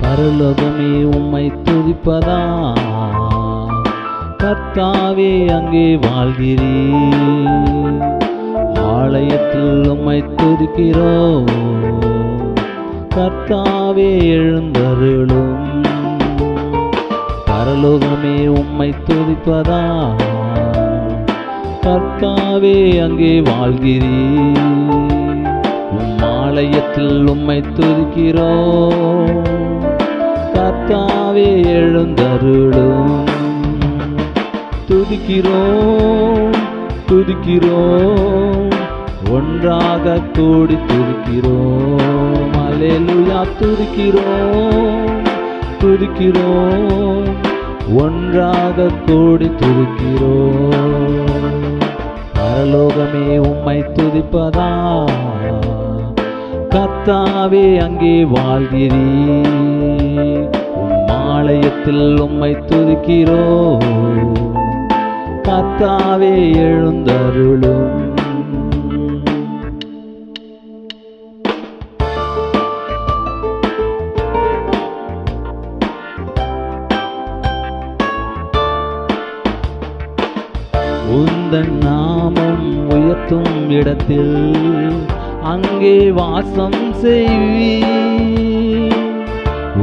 பரலோகமே உம்மை துதிப்பதா கர்த்தாவே அங்கே வாழ்கிறீ ஆலயத்தில் உம்மை துதிக்கிறோ கர்த்தாவே எழுந்தருளும். பரலோகமே உம்மை துதிப்பதா கர்த்தாவே அங்கே வாழ்கிறீ ஆலயத்தில் உம்மை துதிக்கிறோம். கத்தாவே எழுந்தருளும். துதிக்கிறோம் துதிக்கிறோம். ஒன்றாக கூடி துதிக்கிறோம். அலேலுயா துதிக்கிறோம் துதிக்கிறோம். ஒன்றாக கூடி துதிக்கிறோம். பரலோகமே உம்மை துதிப்பதா? கத்தாவே அங்கே வாழ்கிறீ உம் ஆலயத்தில் உம்மை துதிக்கிறோ. கத்தாவே எழுந்தருளும். உந்தன் நாமம் உயர்த்தும் இடத்தில் அங்கே வாசம் செய்வி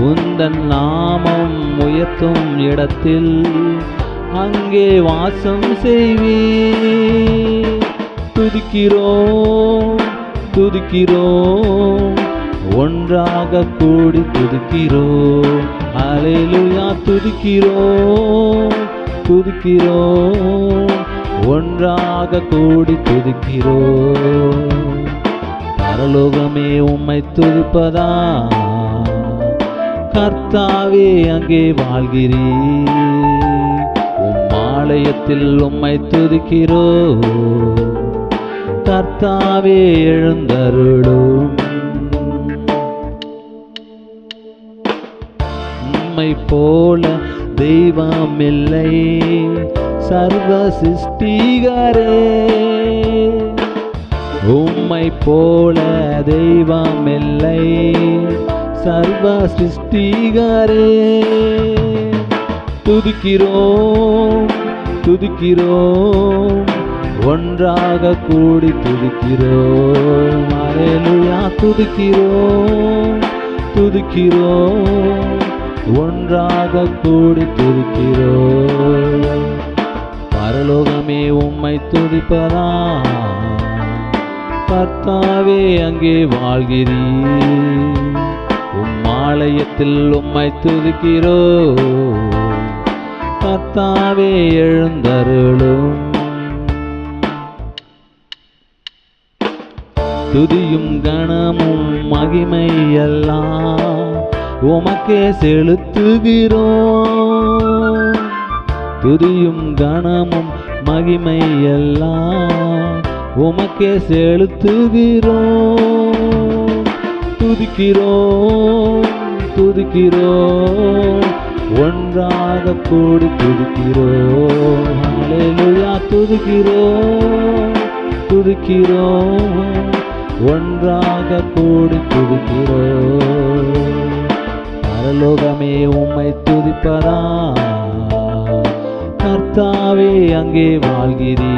உந்தன் நாமம் உயர்த்தும் இடத்தில் அங்கே வாசம் செய்வி துதிக்கிறோம் துதிக்கிறோம் ஒன்றாக கூடி துதிக்கிறோம். அலையிலுயா துதிக்கிறோம் துதிக்கிறோம் ஒன்றாக கூடி துதிக்கிறோம். பரலோகமே உம்மை துதிப்பதா? கர்த்தாவே அங்கே வாழ்கிறீ உம் ஆலயத்தில் உம்மை துதிக்கிறோ? கர்த்தாவே எழுந்தருளும். உம்மை போல தெய்வம் இல்லை. சர்வ சிருஷ்டிகரே. உம்மை போல தெய்வம் இல்லை. சர்வ சிருஷ்டிகரே. துதிக்கிறோம் துதிக்கிறோம். ஒன்றாக கூடி துதிக்கிறோம். அலையலுயா துதிக்கிறோம் துதிக்கிறோம். ஒன்றாக கூடி துதிக்கிறோம். பரலோகமே உம்மை துதிப்பதா கர்த்தாவே அங்கே வாழ்கிறீ உம் ஆலயத்தில் உம்மை துதிக்கிறோ கர்த்தாவே எழுந்தருளும். துதியும் கணமும் மகிமை எல்லாம் உமக்கே செலுத்துகிறோம். துதியும் கணமும் மகிமை எல்லாம் உமக்கே செலுத்துகிறோம். துதிக்கிறோம் துதிக்கிறோம். ஒன்றாக கூடி துதிக்கிறோம். ஹalleluya துதிக்கிறோம் துதிக்கிறோம். ஒன்றாக கூடி துதிக்கிறோம். பரலோகமே உம்மை துதிப்பதா? கர்த்தாவே அங்கே வாழ்கிறீ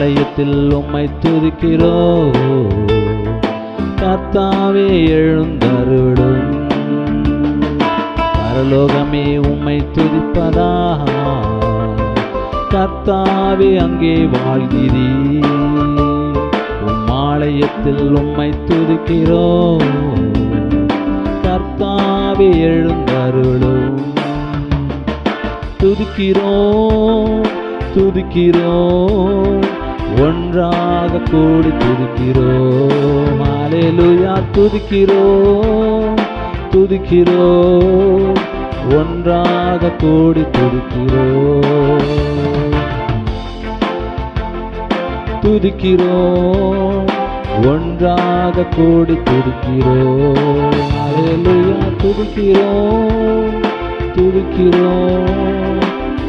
ஆலயத்தில் உம்மை துதிக்கிறோ கத்தாவே எழுந்தருடும் பரலோகமே உம்மை துதிப்பதா கத்தாவே அங்கே வாழ்கிறீ உம் ஆலயத்தில் உம்மை துதிக்கிறோ கர்த்தாவே எழுந்தருளும். துதிக்கிறோம் துதிக்கிறோம். ஒன்றாக கூடி துதிக்கிறோம். அலேலுயா துதிக்கிறோம். துதிக்கிறோம். ஒன்றாக கூடி துதிக்கிறோம். துதிக்கிறோம். ஒன்றாக கூடி துதிக்கிறோம். அலேலுயா துதிக்கிறோம். துதிக்கிறோம்.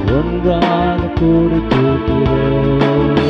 ஒன்றாக கூடி துதிக்கிறோம்.